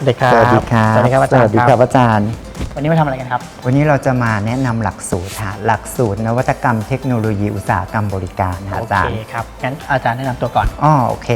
สวัสดีครับสวัสดีครับสวัสดีครับอาจารย์สวัสดีครับอาจารย์ วันนี้มาทำอะไรกันครับ วันนี้เราจะมาแนะนำหลักสูตรค่ะหลักสูตรนวัตกรรมเทคโนโลยีอุตสาหกรรมบริการค่ะโออาจารเคย์ครับงั้นอาจารย์แนะนำตัวก่อนอ๋อโอเค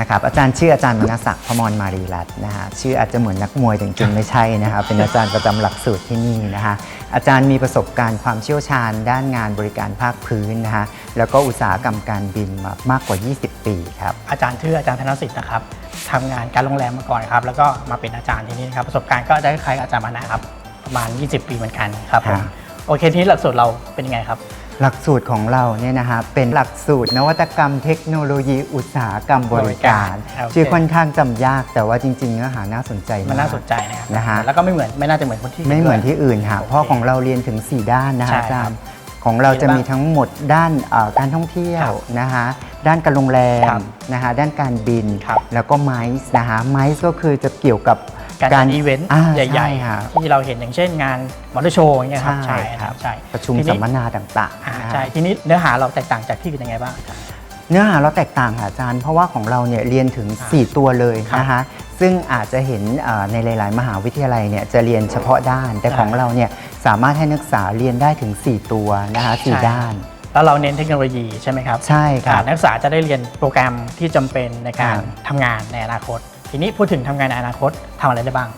นะครับอาจารย์ชื่ออาจารย์มนศักดิ์พมรมารีรัตน์นะฮะชื่ออาจจะเหมือนนักมวยแต่จริงๆไม่ใช่นะคะเป็นอาจารย์ประจำหลักสูตรที่นี่นะคะอาจารย์มีประสบการณ์ความเชี่ยวชาญ ด้านงานบริการภาคพื้นนะคะแล้วก็อุตสาหกรรมการบินมามากกว่า 20 ปีครับ อาจารย์ชื่ออาจารย์ธนสิทธิ์นะครับทำงานการโรงแรมมาก่อนครับแล้วก็มาเป็นอาจารย์ที่นี่นะครับประสบการณ์ก็จะคล้ายๆกับอาจารย์มานะครับประมาณ 20 ปีเหมือนกันครับผมครับโอเคทีนี้หลักสูตรเราเป็นยังไงครับ หลักสูตรของเราเนี่ยนะฮะเป็นหลักสูตรนวัตกรรมเทคโนโลยีอุตสาหกรรมบริการโอเคชื่อค่อนข้างจำยากแต่ว่าจริงๆเนื้อหาน่าสนใจมันมากน่าสนใจนะครับนะฮะ แล้วก็ไม่เหมือนไม่น่าจะเหมือนคนที่ ไม่เหมือนที่อื่นค่ะโอเคเพราะของเราเรียนถึง 4 ด้านนะใช่ฮะอาจารย์ครับของเราจะมีมีอะไรบ้างทั้งหมดด้านเอ่อการท่องเที่ยควรับนะฮะด้านการโรงแรครัมบนะฮะด้านการบิน ครับแล้วก็ไมซ์นะฮะไมซ์ก็คือจะเกี่ยวกับ การจัดอีเวนต์อ่าใหญ่ช่ค่ะๆที่เราเห็นอย่างเช่นงานมอเตอร์โชว์อย่างเงี้ยครับใช่ครับใช่ประชุมทีสันี้มมนาต่างอ่าๆนะฮะ ใช่ทีนี้เนื้อหาเราแตกต่างจากที่อื่นยังไงบ้างอาจารย์เนื้อหาเราแตกต่างค่ะอาจารย์ เพราะว่าของเราเนี่ยเรียนถึงอ่า4ตัวเลยครับนะคะซึ่งอาจจะเห็นเอ่อในหลาย ๆ มหาวิทยาลัยเนี่ยจะเรียนเฉพาะด้าน แต่อ่าของเราเนี่ยสามารถให้นักศึกษาเรียนได้ถึง 4 ตัวนะคะสี่ใช่ ด้าน แล้วเราเน้นเทคโนโลยีใช่ไหมครับใช่คอ่ารับนักศึกษาจะได้เรียนโปรแกรมที่จำเป็นในการครับทำงานในอนาคต ทีนี้พูดถึงทำงานในอนาคตทำอะไรได้บ้าง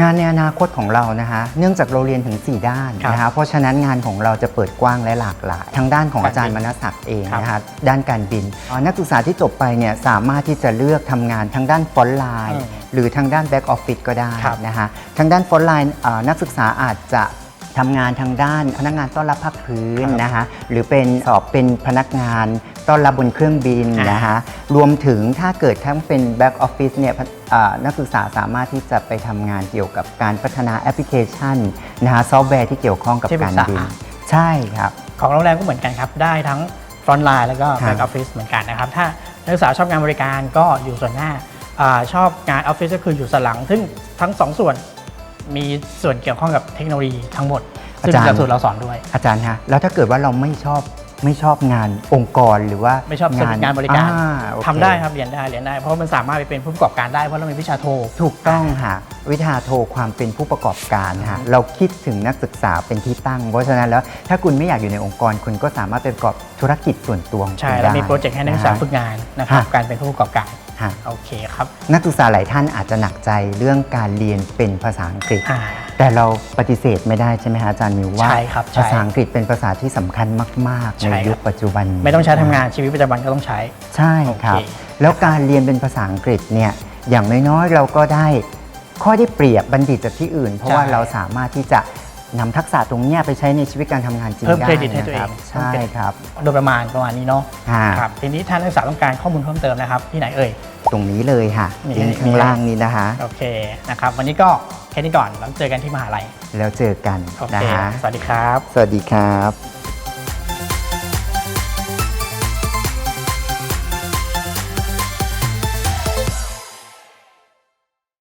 งานในอนาคตของเรานะคะเนื่องจากเราเรียนถึง 4 ด้านครับนะคะเพราะฉะนั้นงานของเราจะเปิดกว้างและหลากหลายทั้งด้านของอาจารย์มการบินนศักดิ์เองครับนะคะด้านการบินเอ่อนักศึกษาที่จบไปเนี่ยสามารถที่จะเลือกทำงานทั้งด้านฟอนต์ไลน์อืมหรือทางด้านแบ็กออฟฟิศก็ได้ครับนะคะทางด้านฟอนต์ไลน์เอ่อนักศึกษาอาจจะทำงานทางด้านพนักงานต้อนรับภาคพื้นครับนะคะหรือเป็นสอบเป็นพนักงาน ต้อนรับบนเครื่องบินอ่านนะคะรวมถึงถ้าเกิดทั้งเป็นแบ็กออฟฟิศเนี่ยพเอ่อนักศึกษาสามารถที่จะไปทำงานเกี่ยวกับการพัฒนาแอปพลิเคชันนะคะซอฟต์แวร์ที่เกี่ยวข้องกับที่ปรึการกษาบินใช่ครับ ของโรงแรมก็เหมือนกันครับ ได้ทั้งฟรอนต์ไลน์แล้วก็ครับแบ็กออฟฟิศเหมือนกันนะครับ ถ้านักศึกษาชอบงานบริการก็อยู่ส่วนหน้าอาชอบงานออฟฟิศก็คืออยู่ส่วนหลัง ซึ่งทั้งสองส่วนมีส่วนเกี่ยวข้องกับเทคโนโลยีทั้งหมดซึ่งอาจารย์หลักสูตรเราสอนด้วย อาจารย์ฮะแล้วถ้าเกิดว่าเราไม่ชอบ ไม่ชอบงานองค์กรหรือว่าไม่ชอบเซอร์วิสงานบริการอ่โอเคทำได้ครับเรียนได้เรียนได้ เพราะมันสามารถไปเป็นผู้ประกอบการได้เพราะเรามีวิชาโท ถูกต้องค่ะวิชาโทความเป็นผู้ประกอบการฮะเราคิดถึงนักศึกษาเป็นที่ตั้ง เพราะฉะนั้นแล้วถ้าคุณไม่อยากอยู่ในองค์กร คุณก็สามารถไปประกอบธุรกิจส่วนตัวของใช่คุณแล้วได้มีโปรเจกต์ให้นักศึกษาฝึกงานนะครับฮะ การเป็นผู้ประกอบการฮะโอเคครับนักศึกษาหลายท่านอาจจะหนักใจเรื่องการเรียนเป็นภาษาอังกฤษ อ่า แต่เราปฏิเสธไม่ได้ใช่ไหมฮะอาจารย์มิวว่าใช่ครับใช่ ภาษาอังกฤษเป็นภาษาที่สำคัญมาก ๆใช่ในครับยุคปัจจุบันนี้ไม่ต้องใช้ทำงานชีวิตประจำวันก็ต้องใช้ ใช่ครับ โอเค แล้วการเรียนเป็นภาษาอังกฤษเนี่ยอย่างน้อยๆเราก็ได้ข้อได้เปรียบบัณฑิตจากที่อื่น เพราะว่าเราสามารถที่จะนำทักษะตรงเนี้ยไปใช้ในชีวิตการทำงานจริงเพิ่มได้เครดิตให้ตัวเอง นะครับใช่ครับโดยประมาณประมาณนี้เนาะค่ะครับทีนี้ถ้านักศึกษาต้องการข้อมูลเพิ่มเติมนะครับที่ไหนเอ่ย ตรงนี้เลยค่ะนี่ลิงก์ข้างล่างนี้นะคะ โอเคนะครับวันนี้ก็ แค่นี้ก่อนแล้วเจอกันที่มหาลัยแล้วเจอกันโอนะเคคะสวัสดีครับ สวัสดีครับ